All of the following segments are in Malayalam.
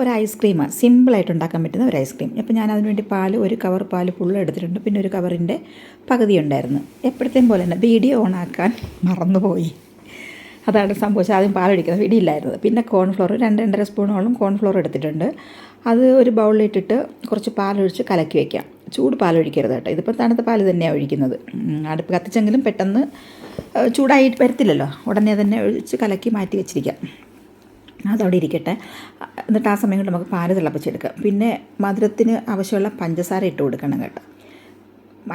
ഒരു ഐസ്ക്രീമാണ്. സിമ്പിളായിട്ട് ഉണ്ടാക്കാൻ പറ്റുന്ന ഒരു ഐസ്ക്രീം. അപ്പോൾ ഞാൻ അതിന് വേണ്ടി പാൽ ഒരു കവർ പാൽ ഫുള്ള് എടുത്തിട്ടുണ്ട്. പിന്നെ ഒരു കവറിന്റെ പകുതി ഉണ്ടായിരുന്നു. എപ്പോഴത്തേം പോലെ തന്നെ വീഡിയോ ഓണാക്കാൻ മറന്നുപോയി. അതാണ് സംഭവിച്ചത് ആദ്യം പാലൊഴിക്കുന്നത് വീടിയില്ലായിരുന്നത് പിന്നെ കോൺഫ്ലോർ രണ്ട് രണ്ടര സ്പൂണോളം കോൺഫ്ലോർ എടുത്തിട്ടുണ്ട്. അത് ഒരു ബൗളിലിട്ടിട്ട് കുറച്ച് പാലൊഴിച്ച് കലക്കി വയ്ക്കാം ചൂട് പാലൊഴിക്കരുത് കേട്ടോ. ഇതിപ്പോൾ തണുത്ത പാൽ തന്നെയാണ് ഒഴിക്കുന്നത്. അടുപ്പ് കത്തിച്ചെങ്കിലും പെട്ടെന്ന് ചൂടായി വരത്തില്ലല്ലോ. ഉടനെ തന്നെ ഒഴിച്ച് കലക്കി മാറ്റി വെച്ചിരിക്കാം. അതവിടെ ഇരിക്കട്ടെ. എന്നിട്ട് ആ സമയം കൊണ്ട് നമുക്ക് പാൽ തിളപ്പിച്ചെടുക്കാം. പിന്നെ മധുരത്തിന് ആവശ്യമുള്ള പഞ്ചസാര ഇട്ട് കൊടുക്കണം കേട്ടോ.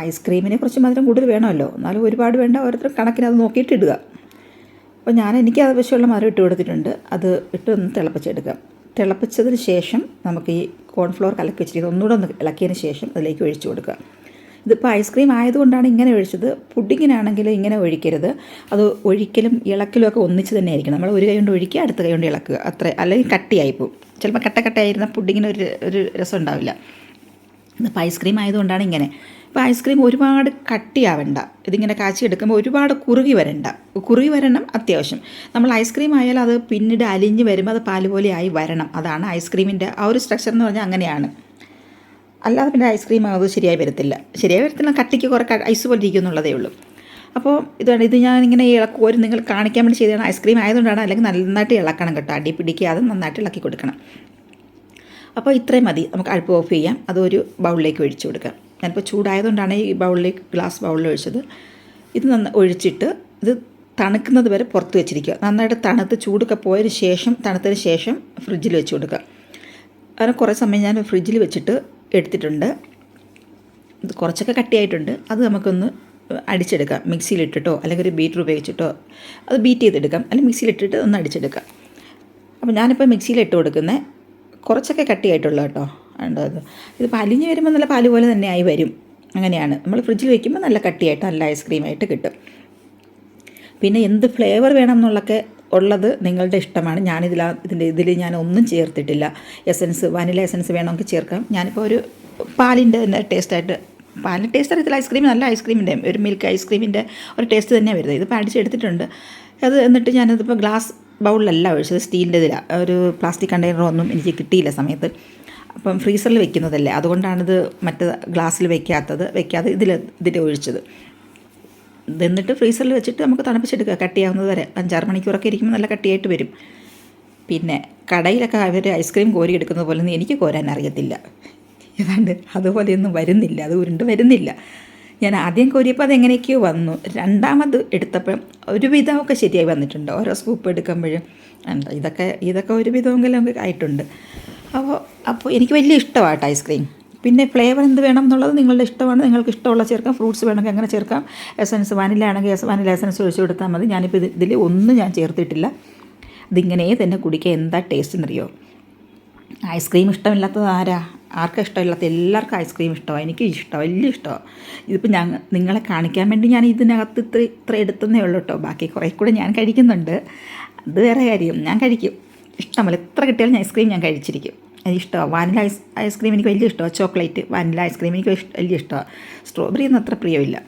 ഐസ്ക്രീമിനെ കുറച്ച് മധുരം കൂടുതൽ വേണമല്ലോ. എന്നാലും ഒരുപാട് വേണ്ട ഓരോരുത്തരും കണക്കിന് അത് നോക്കിയിട്ട് ഇടുക. അപ്പോൾ ഞാൻ എനിക്ക് ആവശ്യമുള്ള മധുരം ഇട്ട് കൊടുത്തിട്ടുണ്ട്. അത് ഇട്ട് ഒന്ന് തിളപ്പിച്ചെടുക്കാം. തിളപ്പിച്ചതിന് ശേഷം നമുക്ക് ഈ കോൺഫ്ലോർ കലക്കി വെച്ചിരിക്കുന്നത് ഒന്നുകൂടെ ഒന്ന് ഇളക്കിയതിന് ശേഷം അതിലേക്ക് ഒഴിച്ചു കൊടുക്കുക ഇതിപ്പോൾ ഐസ്ക്രീം ആയതുകൊണ്ടാണ് ഇങ്ങനെ ഒഴിച്ചത്. പുഡിങ്ങിനാണെങ്കിൽ ഇങ്ങനെ ഒഴിക്കരുത്. അത് ഒഴിക്കലും ഇളക്കലും ഒക്കെ ഒന്നിച്ച് തന്നെ ആയിരിക്കും നമ്മൾ ഒരു കൈ കൊണ്ട് ഒഴിക്കുക അടുത്ത കൈ കൊണ്ട് ഇളക്കുക. അത്ര. അല്ലെങ്കിൽ കട്ടിയായി പോകും ചിലപ്പോൾ കട്ട കട്ടയായിരുന്ന പുഡിങ്ങിന് ഒരു ഒരു രസം ഉണ്ടാവില്ല. ഇതിപ്പോൾ ഐസ്ക്രീം ആയതുകൊണ്ടാണ് ഇങ്ങനെ. ഇപ്പോൾ ഐസ്ക്രീം ഒരുപാട് കട്ടിയാവണ്ട. ഇതിങ്ങനെ കാച്ചി എടുക്കുമ്പോൾ ഒരുപാട് കുറുകി വരണ്ട. കുറുകി വരണം അത്യാവശ്യം. നമ്മൾ ഐസ്ക്രീം ആയാൽ അത് പിന്നീട് അലിഞ്ഞ് വരുമ്പോൾ അത് പാൽ പോലെ ആയി വരണം. അതാണ് ഐസ്ക്രീമിന്റെ ആ ഒരു സ്ട്രക്ചർ എന്ന് പറഞ്ഞാൽ അങ്ങനെയാണ്. അല്ലാതെ പിന്നെ ഐസ്ക്രീം അത് ശരിയായി വരത്തില്ല. ശരിയായി വരത്തില്ല കട്ടിക്ക് കുറേ ഐസ് പോലെ ഇരിക്കും എന്നുള്ളതേ ഉള്ളൂ. അപ്പോൾ ഇതാണ് ഇത് ഞാൻ ഇങ്ങനെ ഇളക്കുവരും നിങ്ങൾ കാണിക്കാൻ വേണ്ടി ചെയ്തതാണ് ഐസ്ക്രീം ആയതുകൊണ്ടാണ് അല്ലെങ്കിൽ നന്നായിട്ട് ഇളക്കണം കേട്ടോ അടി പിടിക്കാതെ നന്നായിട്ട് ഇളക്കി കൊടുക്കണം. അപ്പോൾ ഇത്രയും മതി നമുക്ക് അടുപ്പ് ഓഫ് ചെയ്യാം. അതൊരു ബൗളിലേക്ക് ഒഴിച്ചു കൊടുക്കാം. ഞാനിപ്പോൾ ചൂടായതുകൊണ്ടാണ് ഈ ബൗളിലേക്ക് ഗ്ലാസ് ബൗളിൽ ഒഴിച്ചത്. ഇത് നന്ന ഒഴിച്ചിട്ട് ഇത് തണുക്കുന്നത് വരെ പുറത്ത് വെച്ചിരിക്കുക. നന്നായിട്ട് തണുത്ത് ചൂടൊക്കെ പോയതിന് ശേഷം തണുത്തതിന് ശേഷം ഫ്രിഡ്ജിൽ വെച്ച് കൊടുക്കുക. അങ്ങനെ കുറേ സമയം ഞാൻ ഫ്രിഡ്ജിൽ വെച്ചിട്ട് എടുത്തിട്ടുണ്ട്. ഇത് കുറച്ചൊക്കെ കട്ടിയായിട്ടുണ്ട്. അത് നമുക്കൊന്ന് അടിച്ചെടുക്കാം. മിക്സിയിലിട്ടിട്ടോ അല്ലെങ്കിൽ ഒരു ബീറ്റർ ഉപയോഗിച്ചിട്ടോ അത് ബീറ്റ് ചെയ്തെടുക്കാം. അല്ലെങ്കിൽ മിക്സിയിലിട്ടിട്ട് ഒന്ന് അടിച്ചെടുക്കാം. അപ്പോൾ ഞാനിപ്പോൾ മിക്സിയിലിട്ട് കൊടുക്കുന്നത് കുറച്ചൊക്കെ കട്ടിയായിട്ടുള്ള കേട്ടോ. ഉണ്ടോ അത് ഇത് അലിഞ്ഞ് വരുമ്പോൾ നല്ല പാൽ പോലെ തന്നെ ആയി വരും. അങ്ങനെയാണ്. നമ്മൾ ഫ്രിഡ്ജിൽ വയ്ക്കുമ്പോൾ നല്ല കട്ടിയായിട്ട് നല്ല ഐസ്ക്രീമായിട്ട് കിട്ടും. പിന്നെ എന്ത് ഫ്ലേവർ വേണം എന്നുള്ളതൊക്കെ ഉള്ളത് നിങ്ങളുടെ ഇഷ്ടമാണ്. ഞാനിതിൽ ഇതിന്റെ ഇതിൽ ഞാൻ ഒന്നും ചേർത്തിട്ടില്ല. എസൻസ് വാനില എസൻസ് വേണമെങ്കിൽ ചേർക്കാം. ഞാനിപ്പോൾ ഒരു പാലിന്റെ തന്നെ ടേസ്റ്റായിട്ട് പാലിന്റെ ടേസ്റ്റ് അറിയത്തില്ല. ഐസ്ക്രീം നല്ല ഐസ്ക്രീമിന്റെ ഒരു മിൽക്ക് ഐസ്ക്രീമിന്റെ ഒരു ടേസ്റ്റ് തന്നെയാണ് വരുന്നത്. ഇത് പാടിച്ചെടുത്തിട്ടുണ്ട് അത് എന്നിട്ട് ഞാനതിപ്പോൾ ഗ്ലാസ് ബൗളിലല്ല ഒഴിച്ചത് സ്റ്റീലിന്റെ ഇതിലാണ് ഒരു പ്ലാസ്റ്റിക് കണ്ടെയ്നറൊന്നും എനിക്ക് കിട്ടിയില്ല സമയത്ത്. അപ്പം ഫ്രീസറിൽ വെക്കുന്നതല്ലേ. അതുകൊണ്ടാണിത് മറ്റ് ഗ്ലാസ്സിൽ വെക്കാത്തത്. വെക്കാതെ ഇതിൽ ഇതിൽ ഒഴിച്ചത്. ഇത് എന്നിട്ട് ഫ്രീസറിൽ വെച്ചിട്ട് നമുക്ക് തണുപ്പിച്ചെടുക്കുക. കട്ടിയാവുന്നത് വരെ. അഞ്ചാറ് മണിക്കൂറൊക്കെ ഇരിക്കുമ്പോൾ നല്ല കട്ടിയായിട്ട് വരും. പിന്നെ കടയിലൊക്കെ അവർ ഐസ്ക്രീം കോരി എടുക്കുന്നത് പോലെ ഒന്നും എനിക്ക് കോരാൻ അറിയത്തില്ല. ഏതാണ്ട് അതുപോലെയൊന്നും വരുന്നില്ല. അത് ഉരുണ്ട് വരുന്നില്ല. ഞാൻ ആദ്യം കോരിയപ്പോൾ അതെങ്ങനെയൊക്കെയോ വന്നു. രണ്ടാമത് എടുത്തപ്പം ഒരുവിധമൊക്കെ ശരിയായി വന്നിട്ടുണ്ട്. ഓരോ സ്കൂപ്പ് എടുക്കുമ്പോഴും. ഇതൊക്കെ ഇതൊക്കെ ഒരുവിധമെങ്കിലും ആയിട്ടുണ്ട്. അപ്പോൾ അപ്പോൾ എനിക്ക് വലിയ ഇഷ്ടമാണ് ഐസ്ക്രീം പിന്നെ ഫ്ലേവർ എന്ത് വേണം എന്നുള്ളത് നിങ്ങളുടെ ഇഷ്ടമാണ്. നിങ്ങൾക്ക് ഇഷ്ടമുള്ള ചേർക്കാം. ഫ്രൂട്ട്സ് വേണമെങ്കിൽ അങ്ങനെ ചേർക്കാം. എസൻസ് വാനില ആണെങ്കിൽ എസ് വാനില എസൻസ് ഒഴിച്ചു കൊടുത്താൽ മതി. ഞാനിപ്പോൾ ഇത് ഇതിൽ ഒന്നും ഞാൻ ചേർത്തിട്ടില്ല. ഇതിങ്ങനെ തന്നെ കുടിക്കാൻ എന്താ ടേസ്റ്റ് എന്നറിയോ? ഐസ്ക്രീം ഇഷ്ടമില്ലാത്തത് ആരാ? ആർക്കാ ഇഷ്ടമില്ലാത്ത എല്ലാവർക്കും ഐസ്ക്രീം ഇഷ്ടമാണ് എനിക്ക് ഇഷ്ടമാണ് വലിയ ഇഷ്ടമാണ് ഇതിപ്പോൾ ഞാൻ നിങ്ങളെ കാണിക്കാൻ വേണ്ടി ഞാൻ ഇതിനകത്ത് ഇത്ര ഇത്ര എടുത്തതേ ഉള്ളൂ കേട്ടോ ബാക്കി കുറേ കൂടെ ഞാൻ കഴിക്കുന്നുണ്ട്. അത് വേറെ കാര്യം. ഞാൻ കഴിക്കും. ഇഷ്ടമല്ല എത്ര കിട്ടിയാലും ഐസ്ക്രീം ഞാൻ കഴിച്ചിരിക്കും. ഇഷ്ടമാണ് വാനില ഐസ് ഐസ്ക്രീം എനിക്ക് വലിയ ഇഷ്ടമാണ് ചോക്ലേറ്റ് വാനില ഐസ്ക്രീം എനിക്ക് വലിയ ഇഷ്ടമാണ് സ്ട്രോബെറി ഒന്നും അത്ര പ്രിയമില്ല.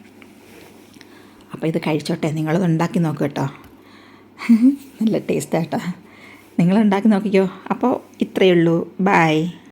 അപ്പോൾ ഇത് കഴിച്ചോട്ടെ. നിങ്ങളത് ഉണ്ടാക്കി നോക്ക് കേട്ടോ. നല്ല ടേസ്റ്റാട്ടോ നിങ്ങൾ ഉണ്ടാക്കി നോക്കിക്കോ. അപ്പോൾ ഇത്രയേ ഉള്ളൂ. ബായ്